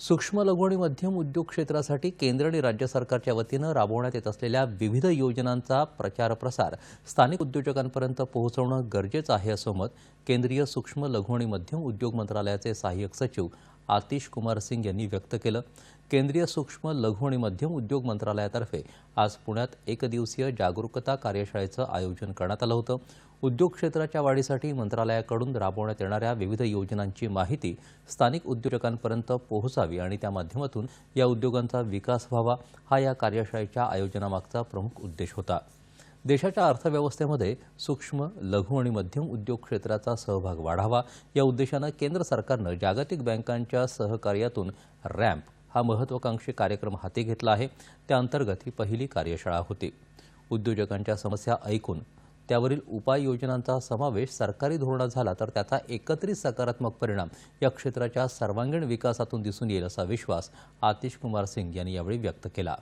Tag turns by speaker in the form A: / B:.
A: सूक्ष्म लघु आणि मध्यम उद्योग क्षेत्रासाठी केंद्र आणि राज्य सरकारच्या वतीनं राबवण्यात येत असलेल्या विविध योजनांचा प्रचार प्रसार स्थानिक उद्योजकांपर्यंत पोहोचवणं गरजेचं आहे असं मत केंद्रीय सूक्ष्म लघु आणि मध्यम उद्योग मंत्रालयाचे सहाय्यक सचिव आतिश कुमार सिंग यांनी व्यक्त केलं. केंद्रीय सूक्ष्म लघु आणि मध्यम उद्योग मंत्रालयातर्फे आज पुण्यात एकदिवसीय जागरूकता कार्यशाळेचं आयोजन करण्यात आलं होतं. उद्योग क्षेत्राच्या वाढीसाठी मंत्रालयाकडून राबवण्यात येणाऱ्या विविध योजनांची माहिती स्थानिक उद्योजकांपर्यंत पोहोचावी आणि त्या माध्यमातून या उद्योगांचा विकास व्हावा हा या कार्यशाळेच्या आयोजनामागचा प्रमुख उद्देश होता. देशाच्या अर्थव्यवस्थेमध्ये सूक्ष्म लघु आणि मध्यम उद्योग क्षेत्राचा सहभाग वाढावा या उद्देशानं केंद्र सरकारनं जागतिक बँकांच्या सहकार्यातून रॅम्प हा महत्त्वाकांक्षी कार्यक्रम हाती घेतला आहे. त्याअंतर्गत ही पहिली कार्यशाळा होती. उद्योजकांच्या समस्या ऐकून त्यावरील उपाययोजनांचा समावेश सरकारी धोरणात झाला तर त्याचा एकत्रित सकारात्मक परिणाम या क्षेत्राच्या सर्वांगीण विकासातून दिसून येईल असा विश्वास आतिश कुमार सिंग यांनी यावेळी व्यक्त केला.